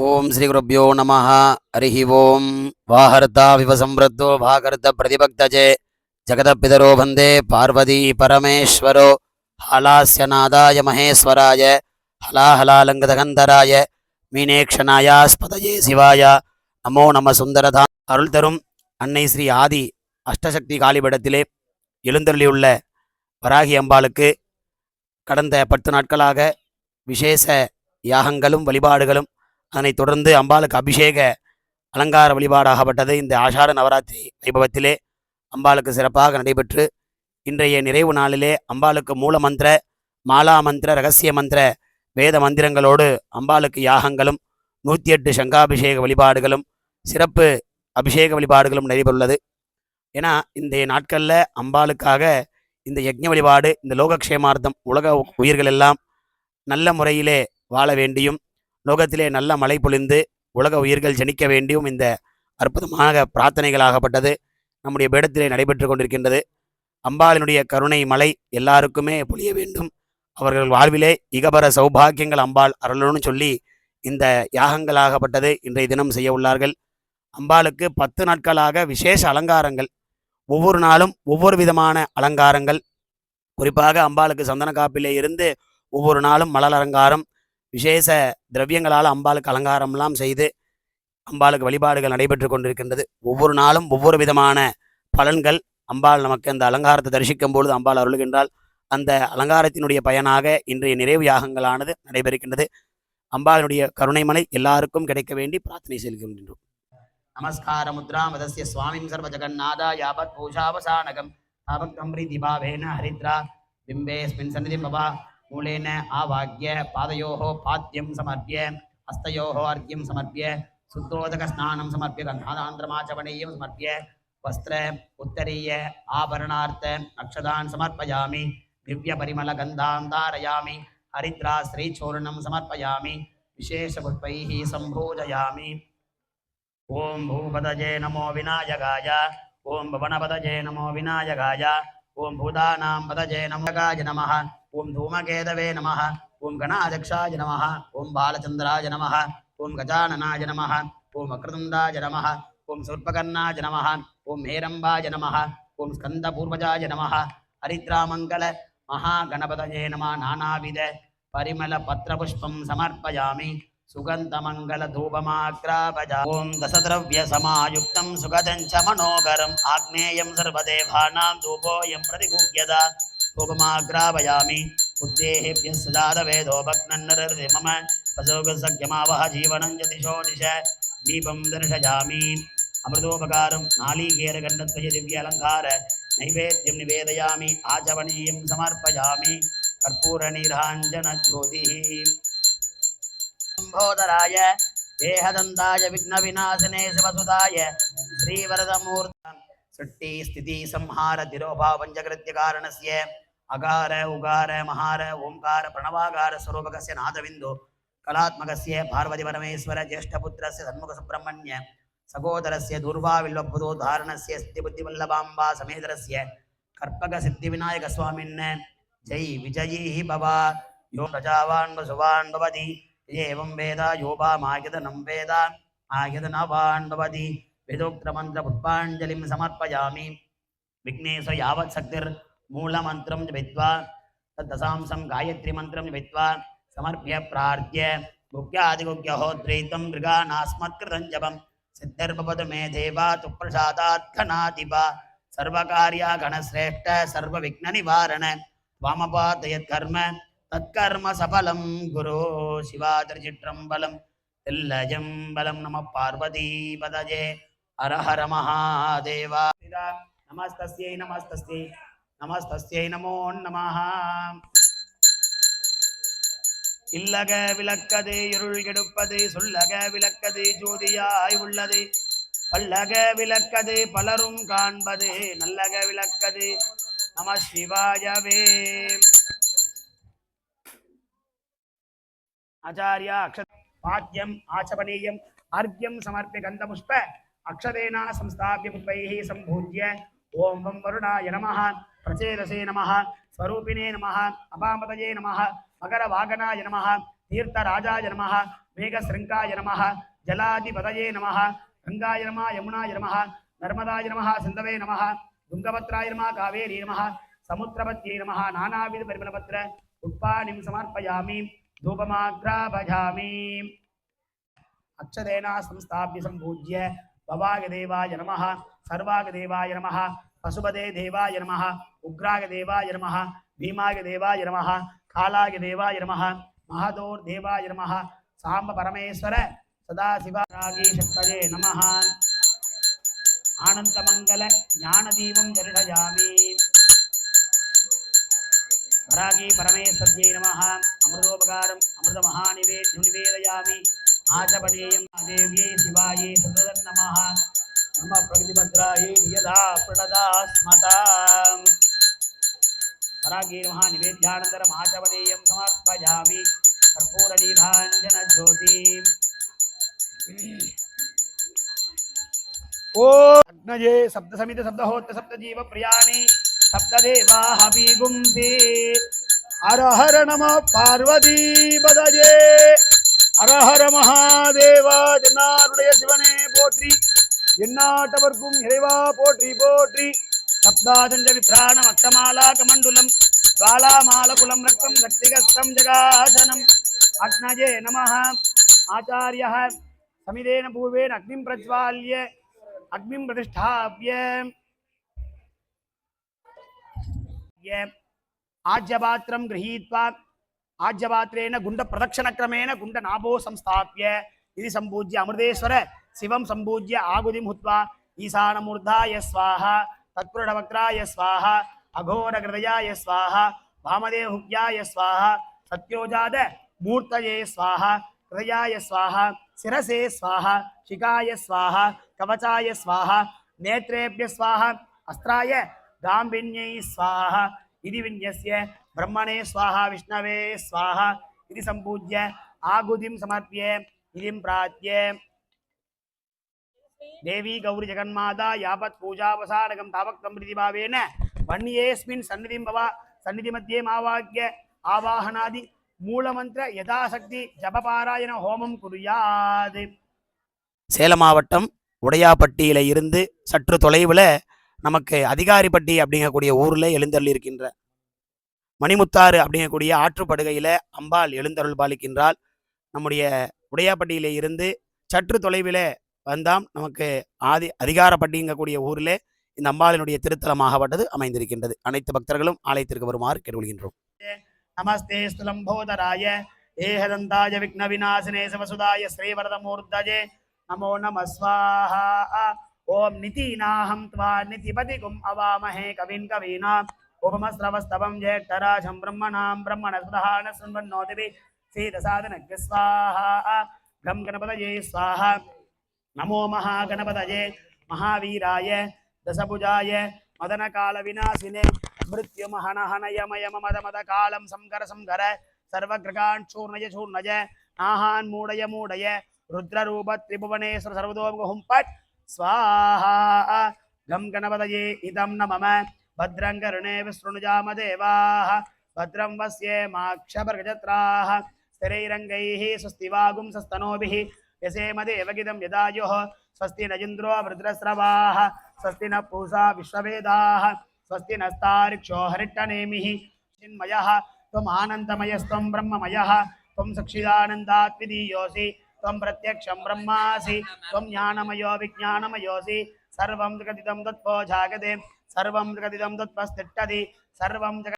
ஓம் ஸ்ரீ குருப்பியோ நம ஹரிஹி ஓம் வாஹர்த்தாவிவ சம்ரத்தோ பாகர்த்த பிரதிபக்தஜே ஜெகதப்பிதரோ வந்தே பார்வதி பரமேஸ்வரோ ஹலாஸ்யநாதாய மகேஸ்வராய ஹலாஹலாலங்கதகந்தராய மீனேக்ஷனாயா ஸ்பதயே சிவாயா நமோ நம சுந்தரதா அருள் தரும் அன்னை ஸ்ரீ ஆதி அஷ்டசக்தி காலிபடத்திலே எழுந்தருளியுள்ள வராகி அம்பாளுக்கு கடந்த பத்து நாட்களாக விசேஷ யாகங்களும் வழிபாடுகளும் அதனைத் தொடர்ந்து அம்பாளுக்கு அபிஷேக அலங்கார வழிபாடாகப்பட்டது. இந்த ஆஷாட நவராத்திரி வைபவத்திலே அம்பாளுக்கு சிறப்பாக நடைபெற்று இன்றைய நிறைவு நாளிலே அம்பாளுக்கு மூல மந்திர மாலா மந்திர ரகசிய மந்திர வேத மந்திரங்களோடு அம்பாளுக்கு யாகங்களும் நூற்றி எட்டு சங்காபிஷேக வழிபாடுகளும் சிறப்பு அபிஷேக வழிபாடுகளும் நடைபெறுள்ளது ஏன்னா இந்த நாட்களில் அம்பாளுக்காக இந்த யஜ்ஞ வழிபாடு இந்த லோகக்ஷேமார்த்தம் உலக உயிர்கள் எல்லாம் நல்ல முறையிலே வாழ வேண்டியும் லோகத்திலே நல்ல மழை பொழிந்து உலக உயிர்கள் ஜனிக்க வேண்டியும் இந்த அற்புதமாக பிரார்த்தனைகளாகப்பட்டது நம்முடைய பேடத்திலே நடைபெற்று கொண்டிருக்கின்றது. அம்பாளினுடைய கருணை மலை எல்லாருக்குமே பொழிய வேண்டும். அவர்கள் வாழ்விலே இகபர சௌபாகியங்கள் அம்பாள் அருளுன்னு சொல்லி இந்த யாகங்களாகப்பட்டது இன்றைய தினம் செய்ய உள்ளார்கள். அம்பாளுக்கு பத்து நாட்களாக விசேஷ அலங்காரங்கள். ஒவ்வொரு நாளும் ஒவ்வொரு விதமான அலங்காரங்கள். குறிப்பாக அம்பாளுக்கு சந்தன காப்பிலே இருந்து ஒவ்வொரு நாளும் மலர் அலங்காரம். விசேஷ திரவியங்களால் அம்பாளுக்கு அலங்காரம்லாம் செய்து அம்பாளுக்கு வழிபாடுகள் நடைபெற்று கொண்டிருக்கின்றது. ஒவ்வொரு நாளும் ஒவ்வொரு விதமான பலன்கள் அம்பாள் நமக்கு அந்த அலங்காரத்தை தரிசிக்கும் பொழுது அம்பாள் அருளுகின்றாள். அந்த அலங்காரத்தினுடைய பயனாக இன்றைய நிறைவு யாகங்களானது நடைபெறுகின்றது. அம்பாளுடைய கருணைமலை எல்லாருக்கும் கிடைக்க வேண்டி பிரார்த்தனை செல்கின்றோம் நமஸ்கார முத்ரா மதசிய சுவாமிம் சர்வ ஜெகநாதா யாவத் தாபக் தாபக்தம் திபாவேன ஹரித்ரா. பிம்பேஸ்மின் சந்நிதி பவா மூலேன ஆவாக்ய பாதையோ பாத்தியம் சமர்ப்பிய ஹஸ்தையோ அர்க்கியம் சமர்ப்பிய சுத்தோதக ஸ்நானம் சமர்ப்பிய கந்தாதாந்திரமாச்சவனீயம் சமர்ப்பிய வஸ்திர உத்தரீய ஆபரணார்த்த அக்ஷதான் சமர்ப்பயாமி திவ்ய பரிமள கந்தாம் தாரயாமி ஹரித்ரா ஸ்ரீச்சூர்ணம் சமர்ப்பயாமி விசேஷபுஷ்பைः சம்பூஜயாமி ஓம் பூபதஜே நமோ விநாயகாய ஓம் பவனபதஜே நமோ விநாயகாய ஓம் பூதானாம் பதஜே நமகாய நமः नमः ॐ धूमकेतवे नमः ॐ गणाध्यक्षाय नमः ॐ बालचन्द्राय नमः ॐ गजाननाय नमः ॐ वक्रतुण्डाय नमः ॐ सूर्पकर्णाय नमः ॐ हेरम्बाय नमः ॐ स्कन्दपूर्वजाय नमः हरिद्रामङ्गल महागणपतये नमः नानाविध परिमलपत्रपुष्पं समर्पयामि सुगन्धमङ्गलधूपमाग्रापजा ॐ दशद्रव्यसमायुक्तं सुगदं च मनोगरम् आग्नेयं सर्वदेवानां धूपोऽयं प्रतिगुह्यता उपमाग्रावयामि बुद्धेभ्यः सदारवेदोपग्नन्नरर्दे मम पशोगसख्यमावह जीवनं यतिशो दिश दीपं दर्शयामि अमृतोपकारं नालीकेरगण्डत्वय दिव्यालङ्कार नैवेद्यं निवेदयामि आचवनीयं समर्पयामि कर्पूरनिराञ्जनज्योतिः शम्भोदराय देहदन्ताय विघ्नविनाशिने शिवसुताय श्रीवरदमूर्त सृष्टिस्थितिसंहारधिरोभावञ्चकृत्यकारणस्य அகார உகார மகார ஓம்கார பிரணவாகார ஸ்வரூபகசிய நாதவிந்து கலாத்மகசிய பார்வதி பரமேஸ்வர ஜேஷ்டபுத்திரஸ்ய சண்முக சுப்பிரமணிய சகோதரஸ்ய துர்வாவில்வப்புதோ தாரணஸ்ய சித்தி புத்திவல்லபாம்பா சமேதரஸ்ய கற்பக சித்தி விநாயக சுவாமின் ஜெய் விஜயீ பவா யோ பிரஜாவான் பசுவான் பவதி ஏவம் வேதா யோபா மாயதனம் வேதா ஆயதனவான் பவதி வேதோக்திரமந்திர புட்பாஞ்சலிம் சமர்ப்பயாமி விக்னேஷ யாவத் சக்திர் शक्तिर्मूलमन्त्रं जपित्वा तद्दशांसं गायत्रीमन्त्रं जपित्वा समर्प्य प्रार्थ्य गुह्यादिगुह्यहोद्रैतं मृगानास्मत्कृतं जपं सिद्धिर्भवतु मे देवा तु प्रसादात् घनाधिपा सर्वकार्या गणश्रेष्ठ सर्वविघ्ननिवारण त्वामपातयत्कर्म तत्कर्म सफलं गुरो शिवातिर्चित्रम्बलं तिल्लजम्बलं नमः पार्वतीपदये हर हर महादेव नमस्तस्यै नमस्तस्यै நமஸ்தஸ்யை நமோ நமஹா. இல்லக விளக்கது இருள் கெடுப்பது சொல்லக விளக்கது ஜோதியாய் உள்ளது. பல்லக விளக்கது பலரும் காண்பது நல்லக விளக்கது நம சிவாயவே. ஆச்சாரியா அக்ஷ பாத்தியம் ஆச்சபனீயம் அர்க்யம் சமர்ப்பிய கந்தபுஷ்ப அக்ஷதேனா சம்ஸ்தாபிய புஷ்பைः சம்பூஜ்ய ஓம் வம் வருணாய நமः பிரச்சேதசே நம ஸ்வரூபிணே நம அபாமதயே நம மகரவாகனாய நம தீர்த்தராஜாய நம மேகசிருங்காய நம ஜலாதிபதயே நம கங்காய நம யமுனாய நம நர்மதாய நம சிந்தவே நம துங்கபத்ராய நம காவேரி நம சமுத்திரபத்யே நம நானாவித பரிமளபத்திர உட்பாணிம் சமர்ப்பயாமி தூபமாக்ராபஜாமி அக்ஷதேனா சம்ஸ்தாபிய சம்பூஜ்ய பவாக தேவாய நம சர்வாக தேவாய நம பசுபதே தேவாய நம உக்ராக தேவாய நம பீமாக தேவாய நம காலாக தேவாய நம மகதோர் தேவாய நம சாம்ப பரமேஸ்வர சதாசிவாராகீஷப்தயே நம ஆனந்தமங்கல ஞானதீபம் தருடயாமி வராகி பரமேஸ்வர்யை நம அமிர்தோபகாரம் அமிர்த மகாநிவேத்யம் நிவேதயாமி ஆஜபனேயம் தேவியை சிவாயை சததன் நம नम प्रगतिभद्रायै नियधा प्रणदास्मताम् परागीर्महानिवेद्यानन्तरमाचवनीयं समर्पयामि। कर्पूरनीधाञ्जनज्योतिम् हर नमः महादेवा जनारुडय शिवने पोत्री எந்நாட்டவர்க்கும் இறைவா போற்றி போற்றி. சப்தாசஞ்ச விப்ராணம் அக்தமாலா கமண்டுலம் ஜுவாலாமால குலம் ரத்தம் சக்திகஸ்தம் ஜகாசனம். அக்னஜே நம ஆச்சாரிய சமிதேன பூர்வேன் அக்னிம் பிரஜ்வால்ய அக்னிம் பிரதிஷ்டாபிய. ஆஜ்யபாத்திரம் கிரகீத்வா. ஆஜ்யபாத்திரேன குண்ட பிரதட்சணக்கிரமேண குண்ட நாபோ சம்ஸ்தாபிய இது சம்பூஜ்ய அமிர்தேஸ்வர शिवं सम्पूज्य आहुतिं हुत्वा ईशानमूर्धाय स्वाहा तत्पुरुषवक्त्राय स्वाहा अघोरहृदयाय स्वाहा वामदेवहुग्याय स्वाहा सत्योजात मूर्तये स्वाहा, हृदयाय स्वाहा, शिरसे स्वाहा, शिखाय स्वाहा, कवचाय स्वाहा, नेत्रेभ्य स्वाहा, अस्त्राय गाम्भिन्यै स्वाहा विन्यस्य ब्रह्मणे स्वाहा, विष्णवे स्वाहा, इति सम्पूज्य आहुतिं समर्प्य इतिं தேவி கௌரி ஜெகன்மாதா யாபத் பூஜாவசாரகம் தாவக்தம் பிரிதிபாவேன வன்னியேஸ்மின் சந்நிதிம் பவா சந்நிதி மத்தியே மாவாக்கிய ஆவாகனாதி மூலமந்திர யதாசக்தி ஜபபாராயண ஹோமம் குறியாது சேலம் மாவட்டம் உடையாப்பட்டியில இருந்து சற்று தொலைவில் நமக்கு அதிகாரிப்பட்டி அப்படிங்கக்கூடிய ஊரில் எழுந்தருள் இருக்கின்ற மணிமுத்தாறு அப்படிங்கக்கூடிய ஆற்றுப்படுகையில் அம்பாள் எழுந்தருள் பாலிக்கின்றால் நம்முடைய உடையாப்பட்டியில இருந்து சற்று தொலைவில் வந்தாம் நமக்கு ஆதி அதிகாரப்பட்டிங்கக்கூடிய ஊரில் இந்த அம்பாளினுடைய திருத்தலமாகப்பட்டது அமைந்திருக்கின்றது அனைத்து பக்தர்களும் ஆலயத்திற்கு வருமாறு கேட்டுக்கொள்கின்றோம் नमस्ते स्तुलम्भोदराय एहदन्ताय विघ्नविनाशिने शिवसुदाय श्रीवरदमूर्धजे नमो नमः स्वाहा ॐ नितीनाहं त्वा नितिपतिगुम् अवामहे कविन् कवीनाम् उपमस्रवस्तवं ज्येष्ठराजं ब्रह्मणां ब्रह्मणस्पदः न शृण्वन्नोतिभि सीतसाधनज्ञ स्वाहा गं गणपतये स्वाहा नमो महागणपतये महावीराय दशभुजाय मदनकालविनाशिने मृत्युमहनहनयमयममदमदकालं संकर संकर सर्वग्रगान् चूर्णय चूर्णय नाहान् मूडय मूडय रुद्ररूप त्रिभुवनेश्वर सर्वतोमुखं पट् स्वाहा गं गणपतये इदं न मम भद्रं करुणे विशृणुजामदेवाः भद्रं वस्ये माक्षपर्गजत्राः स्थिरैरङ्गैः स्वस्तिवागुं सस्तनोभिः యసేమదేవగిదం యదాయు స్వస్తి నజింద్రో వృద్రస్రవా స్వస్తి న పూషా విశ్వవేదా స్వస్తి నస్తారిక్షో హరిట్టనేమి. చిన్మయ త్వం ఆనందమయస్త్వం బ్రహ్మమయ త్వం సక్షిదానందాత్మిదీయోసి త్వం ప్రత్యక్షం బ్రహ్మాసి త్వం జ్ఞానమయో విజ్ఞానమయోసి సర్వం జగదిదం తత్వో జాగదే సర్వం జగదిదం తత్వస్తిట్టది సర్వం జగ